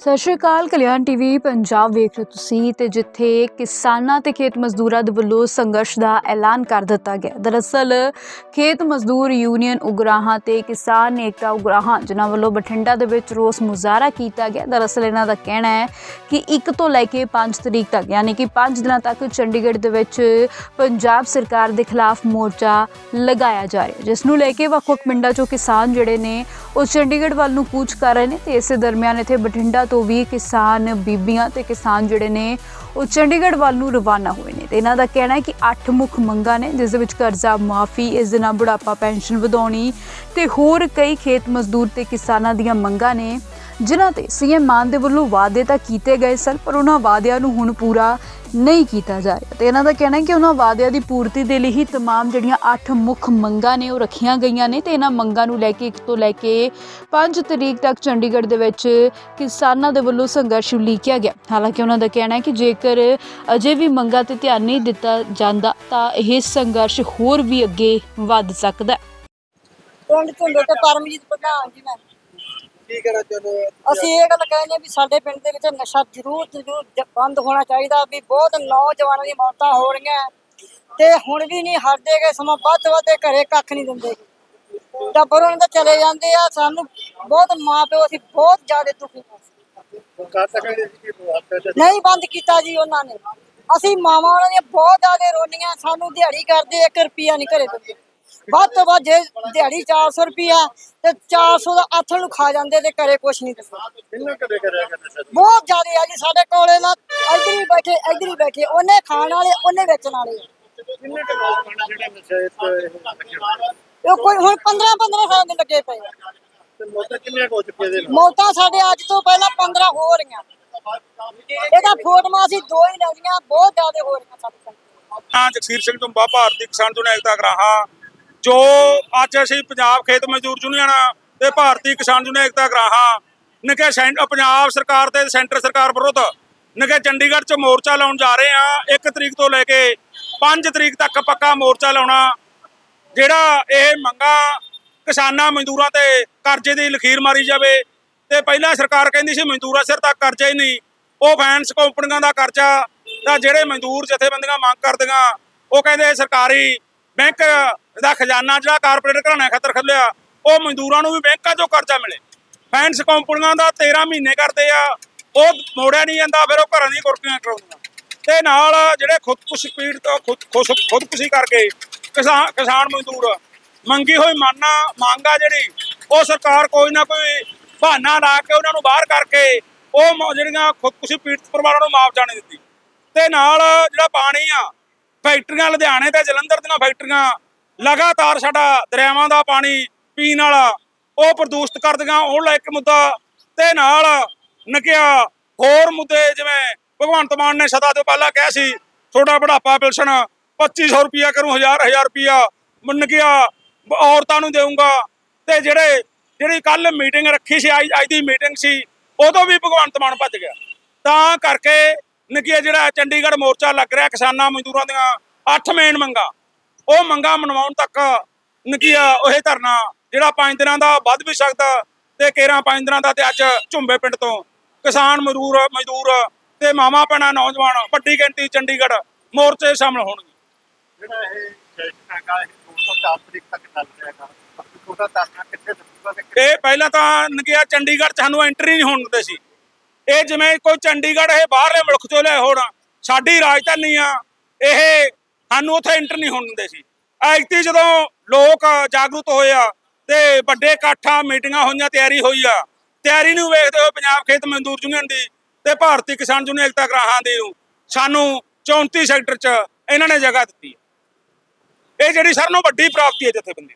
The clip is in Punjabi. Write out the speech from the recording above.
ਸਤਿ ਸ਼੍ਰੀ ਅਕਾਲ, ਕਲਿਆਣ ਟੀਵੀ, ਪੰਜਾਬ ਵੇਖ ਰਹੇ ਹੋ ਤੁਸੀਂ ਤੇ ਜਿੱਥੇ ਕਿਸਾਨਾਂ ਤੇ ਖੇਤ ਮਜ਼ਦੂਰਾਂ ਦੇ ਵੱਲੋਂ ਸੰਘਰਸ਼ ਦਾ ਐਲਾਨ ਕਰ ਦਿੱਤਾ ਗਿਆ। ਦਰਅਸਲ, ਖੇਤ ਮਜ਼ਦੂਰ ਯੂਨੀਅਨ ਉਗਰਾਹਾਂ ਤੇ ਕਿਸਾਨ ਏਕਤਾ ਉਗਰਾਹਾਂ, ਜਿਨ੍ਹਾਂ ਵੱਲੋਂ ਬਠਿੰਡਾ ਦੇ ਵਿੱਚ ਰੋਸ ਮੁਜ਼ਾਹਰਾ ਕੀਤਾ ਗਿਆ। ਦਰਅਸਲ, ਇਹਨਾਂ ਦਾ ਕਹਿਣਾ ਹੈ ਕਿ 1 ਤੋਂ ਲੈ ਕੇ 5 ਤਰੀਕ ਤੱਕ, ਯਾਨੀ ਕਿ 5 ਦਿਨਾਂ ਤੱਕ ਚੰਡੀਗੜ੍ਹ ਦੇ ਵਿੱਚ ਪੰਜਾਬ ਸਰਕਾਰ ਦੇ ਖਿਲਾਫ ਮੋਰਚਾ ਲਗਾਇਆ ਜਾ ਰਿਹਾ ਜਿਸ ਨੂੰ ਲੈ ਕੇ ਵੱਖ-ਵੱਖ ਪਿੰਡਾਂ ਚੋਂ ਕਿਸਾਨ ਜਿਹੜੇ ਨੇ, ਉਹ ਚੰਡੀਗੜ੍ਹ ਵੱਲ ਨੂੰ ਕੂਚ ਕਰ ਰਹੇ ਨੇ ਤੇ ਇਸੇ ਦਰਮਿਆਨ ਇੱਥੇ ਬਠਿੰਡਾ ਤੋਂ ਵੀ ਕਿਸਾਨ ਬੀਬੀਆਂ ਤੇ ਕਿਸਾਨ ਜਿਹੜੇ ਨੇ, ਉਹ ਚੰਡੀਗੜ੍ਹ ਵੱਲ ਨੂੰ ਰਵਾਨਾ ਹੋਏ ਨੇ। ਤੇ ਇਹਨਾਂ ਦਾ ਕਹਿਣਾ ਹੈ ਕਿ ਅੱਠ ਮੁੱਖ ਮੰਗਾਂ ਨੇ, ਜਿਸ ਦੇ ਵਿੱਚ ਕਰਜ਼ਾ ਮਾਫੀ, ਇਸ ਦੇ ਨਾਲ ਬੁਢਾਪਾ, ਪੈਨਸ਼ਨ ਵਧਾਉਣੀ ਤੇ ਹੋਰ ਕਈ ਖੇਤ ਮਜ਼ਦੂਰ ਤੇ ਕਿਸਾਨਾਂ ਦੀਆਂ ਮੰਗਾਂ ਨੇ। ਜਿਨ੍ਹਾਂ ਤੇ ਸੀਐਮ ਮਾਨ ਦੇ ਵੱਲੋਂ ਵਾਅਦੇ ਤਾਂ ਕੀਤੇ ਗਏ ਸਨ ਪਰ ਉਹਨਾਂ ਵਾਅਦਿਆਂ ਨੂੰ ਹੁਣ ਪੂਰਾ ਨਹੀਂ ਕੀਤਾ ਜਾ ਰਿਹਾ ਤੇ ਇਹਨਾਂ ਦਾ ਕਹਿਣਾ ਹੈ ਕਿ ਉਹਨਾਂ ਵਾਅਦਿਆਂ ਦੀ ਪੂਰਤੀ ਦੇ ਲਈ ਹੀ तमाम ਜਿਹੜੀਆਂ 8 ਮੁੱਖ ਮੰਗਾਂ ਨੇ ਉਹ ਰੱਖੀਆਂ ਗਈਆਂ ਨੇ ਤੇ ਇਹਨਾਂ ਮੰਗਾਂ ਨੂੰ ਲੈ ਕੇ ਇੱਕ ਤੋਂ ਲੈ ਕੇ 5 ਤਰੀਕ ਤੱਕ ਚੰਡੀਗੜ੍ਹ ਦੇ ਵਿੱਚ ਕਿਸਾਨਾਂ ਦੇ ਵੱਲੋਂ ਸੰਘਰਸ਼ ਉਲੀਕਿਆ ਗਿਆ ਹਾਲਾਂਕਿ ਉਹਨਾਂ ਦਾ ਕਹਿਣਾ ਹੈ ਕਿ ਜੇਕਰ ਅਜੇ ਵੀ ਮੰਗਾਂ ਤੇ ਧਿਆਨ ਨਹੀਂ ਦਿੱਤਾ ਜਾਂਦਾ ਤਾਂ ਇਹ ਸੰਘਰਸ਼ ਹੋਰ ਵੀ ਅੱਗੇ ਵੱਧ ਸਕਦਾ ਹੈ ਪਿੰਡ ਝੁੰਡੇ ਤੇ ਪਰਮਜੀਤ ਪ੍ਰਧਾਨ ਜੀ ਮੈਂ ਕੀ ਕਹਿਣਾ ਚਾਹੁੰਦੇ ਹੋ? ਅਸੀਂ ਇਹ ਗੱਲ ਕਹਿੰਦੇ ਵੀ ਸਾਡੇ ਪਿੰਡ ਦੇ ਵਿੱਚ ਨਸ਼ਾ ਜ਼ਰੂਰ ਜ਼ਰੂਰ ਜ- ਬੰਦ ਹੋਣਾ ਚਾਹੀਦਾ ਵੀ ਬਹੁਤ ਨੌਜਵਾਨਾਂ ਦੀ ਮੌਤਾਂ ਹੋ ਰਹੀਆਂ ਤੇ ਹੁਣ ਵੀ ਨਹੀਂ ਹਟਦੇ ਗਏ ਸਮਾਂ ਵੱਧ ਤੋਂ ਵੱਧ ਇਹ ਘਰੇ ਕੱਖ ਨਹੀਂ ਦਿੰਦੇ। ਟੱਬਰ ਉਹਨਾਂ ਦੇ ਚਲੇ ਜਾਂਦੇ ਆ ਸਾਨੂੰ ਬਹੁਤ ਮਾਂ ਪਿਓ ਅਸੀਂ ਬਹੁਤ ਜ਼ਿਆਦਾ ਦੁਖੀ ਹਾਂ। ਕਰ ਸਕਦੇ ਸੀ ਕਿ ਹਫ਼ਤੇ ਚ ਨਹੀਂ ਬੰਦ ਕੀਤਾ ਜੀ ਉਹਨਾਂ ਨੇ। ਅਸੀਂ ਮਾਵਾਂ ਉਹਨਾਂ ਦੀਆਂ ਬਹੁਤ ਜ਼ਿਆਦਾ ਰੋਣੀਆਂ ਸਾਨੂੰ ਦਿਹਾੜੀ ਕਰਦੇ 1 ਰੁਪਿਆ ਨਹੀਂ ਘਰੇ ਦਿੰਦੇ। ਵੱਧ ਤੋਂ ਵੱਧ ਜੇ ਦਿਹਾੜੀ 400 ਰੁਪਿਆ ਤੇ 400 ਦਾ ਆਥਣ ਨੂੰ ਖਾ ਜਾਂਦੇ ਤੇ ਘਰੇ ਕੁਛ ਨਹੀਂ ਦਿੰਦੇ ਕਿੰਨਾ ਕਦੇ ਕਰਿਆ ਚਾਹੀਦਾ ਬਹੁਤ ਜ਼ਿਆਦਾ ਆ ਜੀ ਸਾਡੇ ਕੋਲੇ ਨਾ ਇੱਧਰ ਹੀ ਬੈਠੇ ਇੱਧਰ ਹੀ ਬੈਠੇ ਉਹਨੇ ਖਾਣ ਵਾਲੇ ਉਹਨੇ ਵੇਚਣ ਵਾਲੇ ਕਿੰਨੇ ਕੁ ਨੌਜਵਾਨ ਜਿਹੜੇ ਨਸ਼ੇ ਤੇ? ਉਹ ਕੋਈ ਹੁਣ 15 15 ਸਾਲ ਦੇ ਲੱਗੇ ਪਏ ਆ। ਤੇ ਮੌਤਾਂ ਕਿੰਨੀਆਂ ਕੁ ਹੋ ਚੁੱਕੀਆਂ ਦੇ ਨਾਲ? ਮੌਤਾਂ ਸਾਡੇ ਅੱਜ ਤੋਂ ਪਹਿਲਾਂ 15 ਹੋ ਰਹੀਆਂ। ਇਹਦਾ ਫੋਟੋਆਂ ਅਸੀਂ ਦੋ ਹੀ ਲੈਣੀਆਂ ਬਹੁਤ ਜ਼ਿਆਦਾ ਹੋ ਰਹੀਆਂ ਸਾਡੇ ਕੋਲ। ਹਾਂ ਜਗਸੀਰ ਸਿੰਘ ਟੁੰਬਾ ਭਾਰਤੀ ਕਿਸਾਨ ਯੂਨੀਅਨ ਏਕਤਾ ਗਰਾਹਾਂ ਜੋ ਅੱਜ ਅਸੀਂ ਪੰਜਾਬ ਖੇਤ ਮਜ਼ਦੂਰ ਯੂਨੀਅਨ ਤੇ ਭਾਰਤੀ ਕਿਸਾਨ ਯੂਨੀਅਨ ਏਕਤਾ ਗਰਾਹਾਂ ਨਿਕੇ ਸੈਂਟ ਪੰਜਾਬ ਸਰਕਾਰ ਤੇ ਸੈਂਟਰ ਸਰਕਾਰ ਵਿਰੁੱਧ ਨਿਕੇ ਚੰਡੀਗੜ੍ਹ 'ਚ ਮੋਰਚਾ ਲਾਉਣ ਜਾ ਰਹੇ ਆ 1 ਤਰੀਕ ਤੋਂ ਲੈ ਕੇ 5 ਤਰੀਕ ਤੱਕ ਪੱਕਾ ਮੋਰਚਾ ਲਾਉਣਾ। ਜਿਹੜਾ ਇਹ ਮੰਗਾ ਕਿਸਾਨਾਂ, ਮਜ਼ਦੂਰਾਂ ਤੇ ਕਰਜ਼ੇ ਦੀ ਲਖੀਰ ਮਾਰੀ ਜਾਵੇ ਤੇ ਪਹਿਲਾਂ ਸਰਕਾਰ ਕਹਿੰਦੀ ਸੀ ਮਜ਼ਦੂਰਾਂ ਸਿਰ ਤੱਕ ਕਰਜ਼ਾ ਹੀ ਨਹੀਂ। ਉਹ ਫਾਈਨੈਂਸ ਕੰਪਨੀਆਂ ਦਾ ਕਰਜ਼ਾ ਤਾਂ ਜਿਹੜੇ ਮਜ਼ਦੂਰ ਜਥੇਬੰਦੀਆਂ ਮੰਗ ਕਰਦੀਆਂ, ਉਹ ਕਹਿੰਦੇ ਸਰਕਾਰੀ ਬੈਂਕ ਦਾ ਖਜ਼ਾਨਾ ਜਿਹੜਾ ਕਾਰਪੋਰੇਟ ਘਰਾਣਾ ਖਾਤਰ ਖੁੱਲਿਆ, ਉਹ ਮਜ਼ਦੂਰਾਂ ਨੂੰ ਵੀ ਬੈਂਕਾਂ 'ਚੋਂ ਕਰਜ਼ਾ ਮਿਲੇ। ਫਾਈਨੈਂਸ ਕੰਪਨੀਆਂ ਦਾ 13 ਮਹੀਨੇ ਕਰਦੇ ਆ, ਉਹ ਮੋੜਿਆ ਨਹੀਂ ਜਾਂਦਾ, ਫਿਰ ਉਹ ਘਰਾਂ ਦੀ ਕੁਰਕੀਆਂ ਕਰਾਉਂਦੀਆਂ ਤੇ ਨਾਲ ਜਿਹੜੇ ਖੁਦਕੁਸ਼ੀ ਪੀੜ ਤੋਂ ਖੁਦਕੁਸ਼ੀ ਕਰਕੇ ਕਿਸਾਨ ਕਿਸਾਨ ਮਜ਼ਦੂਰ ਮੰਗੀ ਹੋਈ ਮਾਨਾ, ਮੰਗਾ ਜਿਹੜੀ, ਉਹ ਸਰਕਾਰ ਕੋਈ ਨਾ ਕੋਈ ਬਹਾਨਾ ਲਾ ਕੇ ਉਹਨਾਂ ਨੂੰ ਬਾਹਰ ਕਰਕੇ ਉਹ ਜਿਹੜੀਆਂ ਖੁਦਕੁਸ਼ੀ ਪੀੜਤ ਪਰਿਵਾਰਾਂ ਨੂੰ ਮੁਆਵਜ਼ਾ ਨਹੀਂ ਦਿੱਤੀ। ਤੇ ਨਾਲ ਜਿਹੜਾ ਪਾਣੀ ਆ, ਫੈਕਟਰੀਆਂ ਲੁਧਿਆਣੇ ਤੇ ਜਲੰਧਰ ਦੀਆਂ ਫੈਕਟਰੀਆਂ ਲਗਾਤਾਰ ਸਾਡਾ ਦਰਿਆਵਾਂ ਦਾ ਪਾਣੀ ਪੀਣ ਵਾਲਾ ਉਹ ਪ੍ਰਦੂਸ਼ਿਤ ਕਰਦੀਆਂ। ਉਹ ਲੈ ਮੁੱਦਾ ਤੇ ਨਾਲ ਨਕਿਆ, ਹੋਰ ਮੁੱਦੇ ਜਿਵੇਂ ਭਗਵੰਤ ਮਾਨ ਨੇ ਸਦਾ ਤੋਂ ਪਹਿਲਾਂ ਕਿਹਾ ਸੀ, ਤੁਹਾਡਾ ਬੁਢਾਪਾ ਪੈਨਸ਼ਨ 2500 ਰੁਪਿਆ ਕਰੂੰ 1000 1000 ਰੁਪਿਆ ਮੰਨ ਗਿਆ ਔਰਤਾਂ ਨੂੰ ਦੇਊਂਗਾ। ਤੇ ਜਿਹੜੇ, ਜਿਹੜੀ ਕੱਲ ਮੀਟਿੰਗ ਰੱਖੀ ਸੀ ਅੱਜ ਅੱਜ ਦੀ ਮੀਟਿੰਗ ਸੀ, ਉਦੋਂ ਵੀ ਭਗਵੰਤ ਮਾਨ ਭੱਜ ਗਿਆ। ਤਾਂ ਕਰਕੇ ਨਕਿਆ ਜਿਹੜਾ ਚੰਡੀਗੜ੍ਹ ਮੋਰਚਾ ਲੱਗ ਰਿਹਾ ਕਿਸਾਨਾਂ ਮਜ਼ਦੂਰਾਂ ਦੀਆਂ, ਅੱਠ ਮੇਨ ਮੰਗਾਂ। ਉਹ ਮੰਗਾ ਮਨਵਾਉਣ ਤੱਕ ਨਕੀਆ ਉਹ ਧਰਨਾ ਜਿਹੜਾ 5 ਦਿਨਾਂ ਦਾ ਵੱਧ ਵੀ ਸਕਦਾ ਤੇ 13 5 ਦਿਨਾਂ ਦਾ ਤੇ ਅੱਜ ਝੁੰਬੇ ਪਿੰਡ ਤੋਂ। ਕਿਸਾਨ ਮਜ਼ਦੂਰ ਮਜ਼ਦੂਰ ਤੇ ਮਾਮਾ ਭੈਣਾਂ ਨੌਜਵਾਨ ਵੱਡੀ ਗਿਣਤੀ ਚੰਡੀਗੜ੍ਹ ਮੋਰਚੇ 'ਚ ਸ਼ਾਮਲ ਹੋਣਗੇ। ਜਿਹੜਾ ਇਹ ਸੈਸ਼ਨ ਹੈਗਾ ਇਹ 204 ਤਰੀਕ ਤੱਕ ਚੱਲ ਜਾਏਗਾ ਉਹਦਾ ਧਰਨਾ ਕਿੱਥੇ ਦੱਸੂਗਾ ਤੇ ਕਿੱਥੇ- ਇਹ ਪਹਿਲਾਂ ਤਾਂ ਨਕਿਆ ਚੰਡੀਗੜ੍ਹ 'ਚ ਸਾਨੂੰ ਐਂਟਰੀ ਨਹੀਂ ਹੋਣ ਦਿੰਦੇ ਸੀ। ਇਹ ਜਿਵੇਂ ਕੋਈ ਚੰਡੀਗੜ੍ਹ ਇਹ ਬਾਹਰਲੇ ਮੁਲਕ ਤੋਂ ਲਿਆ ਹੋਣ ਸਾਡੀ ਰਾਜਧਾਨੀ ਆ ਇਹ ਸਾਨੂੰ ਉੱਥੇ ਐਂਟਰ ਨਹੀਂ ਹੋਣ ਦਿੰਦੇ ਸੀ। ਐਗਤੀ ਜਦੋਂ ਲੋਕ ਜਾਗਰੂਕ ਹੋਏ ਆ ਤੇ ਵੱਡੇ ਇਕੱਠਾਂ ਮੀਟਿੰਗਾਂ ਹੋਈਆਂ, ਤਿਆਰੀ ਹੋਈ ਆ। ਤਿਆਰੀ ਨੂੰ ਵੇਖਦੇ ਹੋਏ ਪੰਜਾਬ ਖੇਤ ਮਜ਼ਦੂਰ ਯੂਨੀਅਨ ਦੀ ਤੇ ਭਾਰਤੀ ਕਿਸਾਨ ਯੂਨੀਅਨ ਏਕਤਾ ਗ੍ਰਾਹਾਂ ਦੀ ਸਾਨੂੰ 34 ਸੈਕਟਰ 'ਚ ਇਹਨਾਂ ਨੇ ਜਗ੍ਹਾ ਦਿੱਤੀ ਇਹ ਜਿਹੜੀ ਸਾਰਿਆਂ ਨੂੰ ਵੱਡੀ ਪ੍ਰਾਪਤੀ ਹੈ ਜਥੇਬੰਦੀ